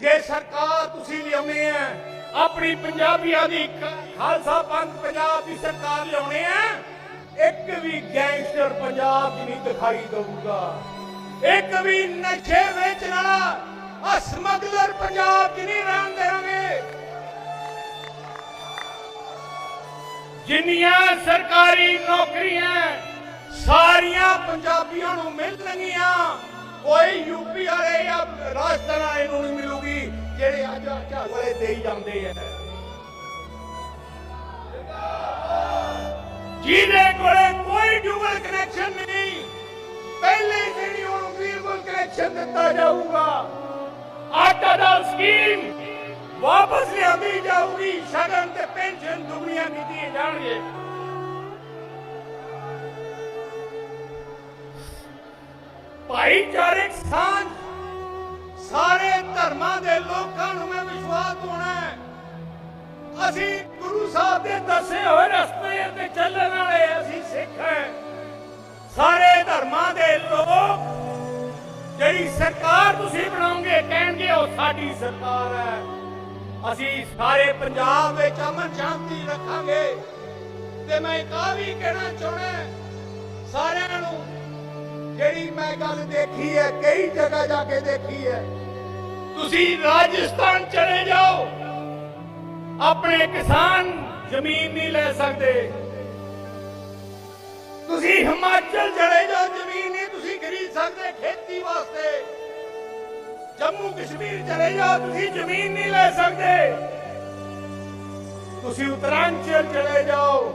ਜੇ ਸਰਕਾਰ ਤੁਸੀਂ ਲਿਆਉਣੇ ਹੈ ਆਪਣੀ ਪੰਜਾਬੀਆਂ ਦੀ ਖਾਲਸਾ ਪੰਥ ਪੰਜਾਬ ਦੀ ਸਰਕਾਰ ਲਿਆਉਣੇ ਹੈ ਇੱਕ ਵੀ ਗੈਂਗਸਟਰ ਪੰਜਾਬ 'ਚ ਨਹੀਂ ਦਿਖਾਈ ਦਊਗਾ। ਇੱਕ ਵੀ ਨਸ਼ੇ ਵੇਚਣ ਵਾਲਾ ਆ ਸਮਗਲਰ ਪੰਜਾਬ 'ਚ ਨਹੀਂ ਰਹਿਣ ਦੇਵਾਂਗੇ ਜਿੰਨੀਆਂ ਸਰਕਾਰੀ ਨੌਕਰੀਆਂ ਸਾਰੀਆਂ ਪੰਜਾਬੀਆਂ ਨੂੰ ਮਿਲਣਗੀਆਂ। ਕੋਈ ਯੂਪੀ ਵਾਲੇ ਜਾਂ ਰਾਜਸਥਾਨ ਵਾਲੇ ਨੂੰ ਨਹੀਂ ਮਿਲੂਗੀ, ਜਿਹੜੇ ਅੱਜ ਝਾੜ ਵਾਲੇ ਦੇਈ ਜਾਂਦੇ ਆ। ਜਿਹਦੇ ਕੋਲੇ ਕੋਈ ਡੂਬਲ ਕਨੈਕਸ਼ਨ ਨਹੀਂ, ਪਹਿਲੇ ਦਿਨ ਉਹਨੂੰ ਵੀਰਬਲ ਕਨੈਕਸ਼ਨ ਦਿੱਤਾ ਜਾਊਗਾ। ਆਟਾ ਦਾਲ ਸਕੀਮ ਵਾਪਸ ਲਿਆਂਦੀ ਜਾਊਗੀ ਸ਼ਗਨ ਤੇ ਪੈਨਸ਼ਨ ਦੁਗਣੀਆਂ ਕੀਤੀਆਂ ਜਾਣਗੇ। ਭਾਈਚਾਰਕ ਸਾਂਝ। ਸਾਰੇ ਧਰਮਾਂ ਦੇ ਲੋਕਾਂ ਨੂੰ ਮੈਂ ਵਿਸ਼ਵਾਸ ਹੋਣਾ ਹੈ। ਅਸੀਂ ਗੁਰੂ ਸਾਹਿਬ ਦੇ ਦੱਸੇ ਹੋਏ ਰਸਤੇ ਤੇ ਚੱਲਣ ਵਾਲੇ ਅਸੀਂ ਸਿੱਖ ਹਾਂ। ਸਾਰੇ ਧਰਮਾਂ ਦੇ ਲੋਕ, ਜਿਹੜੀ ਸਰਕਾਰ ਤੁਸੀਂ ਬਣਾਓਗੇ ਕਹਿਣਗੇ ਉਹ ਸਾਡੀ ਸਰਕਾਰ ਹੈ। ਅਸੀਂ ਸਾਰੇ ਪੰਜਾਬ ਵਿੱਚ ਅਮਨ ਸ਼ਾਂਤੀ ਰੱਖਾਂਗੇ। ਤੇ ਮੈਂ ਇੱਕ ਵੀ ਕਹਿਣਾ ਚਾਹੁੰਦਾ ਸਾਰਿਆਂ ਨੂੰ ਜਿਹੜੀ ਮੈਂ ਗੱਲ ਦੇਖੀ ਹੈ, ਕਈ ਜਗ੍ਹਾ ਜਾ ਕੇ ਦੇਖੀ ਹੈ। ਤੁਸੀਂ ਰਾਜਸਥਾਨ ਚਲੇ ਜਾਓ। ਆਪਣੇ ਕਿਸਾਨ ਜ਼ਮੀਨ ਨਹੀਂ ਲੈ ਸਕਦੇ। ਤੁਸੀਂ ਹਿਮਾਚਲ ਚਲੇ ਜਾਓ, ਜ਼ਮੀਨ ਨਹੀਂ ਤੁਸੀਂ ਖਰੀਦ ਸਕਦੇ ਖੇਤੀ ਵਾਸਤੇ। ਜੰਮੂ ਕਸ਼ਮੀਰ ਚਲੇ ਜਾਓ, ਤੁਸੀਂ ਜ਼ਮੀਨ ਨਹੀਂ ਲੈ ਸਕਦੇ। ਤੁਸੀਂ ਉਤਰਾਂਚਲ ਚਲੇ ਜਾਓ,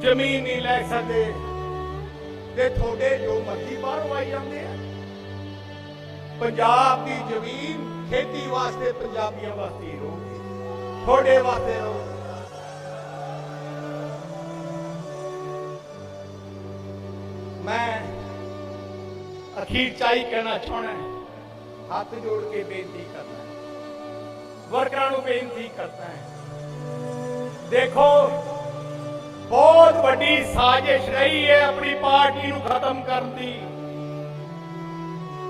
ਜ਼ਮੀਨ ਨਹੀਂ ਲੈ ਸਕਦੇ। ਤੇ ਤੁਹਾਡੇ ਜੋ ਮਰਜ਼ੀ ਬਾਹਰੋਂ ਆਈ ਜਾਂਦੇ ਆ। ਪੰਜਾਬ ਦੀ ਜ਼ਮੀਨ ਖੇਤੀ ਵਾਸਤੇ, ਪੰਜਾਬੀਆਂ ਵਾਸਤੇ ਹੀ ਰਹੂਗੀ। ਤੁਹਾਡੇ ਵਾਸਤੇ ਰਹੂ ਮੈਂ ਅਖੀਰ ਚਾਹੀ ਕਹਿਣਾ ਚਾਹਣਾ ਹੱਥ ਜੋੜ ਕੇ ਬੇਨਤੀ ਕਰਦਾ ਵਰਕਰਾਂ ਨੂੰ ਬੇਨਤੀ ਕਰਦਾ ਦੇਖੋ ਬਹੁਤ ਵੱਡੀ ਸਾਜ਼ਿਸ਼ ਰਹੀ ਹੈ ਆਪਣੀ ਪਾਰਟੀ ਨੂੰ ਖਤਮ ਕਰਨ ਦੀ।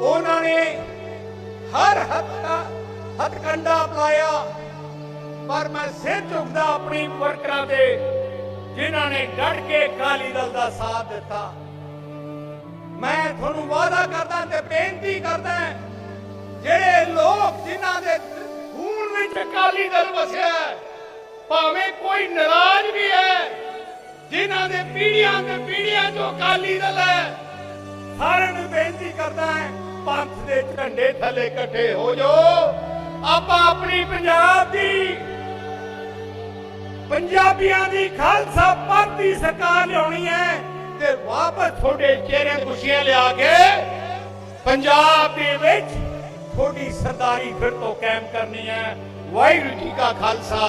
ਉਹਨਾਂ ਨੇ ਹਰ ਹੱਥਾ ਹੱਥਕੰਡਾ ਅਪਣਾਇਆ, ਪਰ ਮੈਂ ਸਿਰ ਝੁਕਦਾ ਆਪਣੀ ਵਰਕਰਾਂ ਦੇ ਜਿਨ੍ਹਾਂ ਨੇ ਡਟ ਕੇ ਅਕਾਲੀ ਦਲ ਦਾ ਸਾਥ ਦਿੱਤਾ। ਮੈਂ ਤੁਹਾਨੂੰ ਵਾਅਦਾ ਕਰਦਾ ਤੇ ਬੇਨਤੀ ਕਰਦਾ ਜਿਹੜੇ ਲੋਕ ਜਿਨ੍ਹਾਂ ਦੇ ਖੂਨ ਵਿੱਚ ਅਕਾਲੀ ਦਲ ਵਸਿਆ ਭਾਵੇਂ ਕੋਈ ਨਾਰਾਜ਼ ਜਿਨ੍ਹਾਂ ਦੇ ਪੀੜੀਆਂ ਤੇ ਪੀੜ੍ਹੀਆਂ ਤੋਂ ਅਕਾਲੀ ਦਲ ਹੈ, ਸਾਰਿਆਂ ਨੂੰ ਬੇਨਤੀ ਕਰਦਾ ਹੈ, ਪੰਥ ਦੇ ਝੰਡੇ ਥੱਲੇ ਇਕੱਠੇ ਹੋ ਜਾਓ। ਆਪਾਂ ਆਪਣੀ ਪੰਜਾਬ ਦੀ, ਪੰਜਾਬੀਆਂ ਦੀ ਖਾਲਸਾ ਪੰਥ ਦੀ ਸਰਕਾਰ ਲਿਆਉਣੀ ਹੈ ਤੇ ਵਾਪਸ ਤੁਹਾਡੇ ਚਿਹਰੇ ਖੁਸ਼ੀਆਂ ਲਿਆ ਕੇ ਪੰਜਾਬ ਦੇ ਵਿੱਚ ਤੁਹਾਡੀ ਸਰਦਾਰੀ ਫਿਰ ਤੋਂ ਕਾਇਮ ਕਰਨੀ ਹੈ। ਵਾਹਿਗੁਰੂ ਜੀ ਕਾ ਖਾਲਸਾ।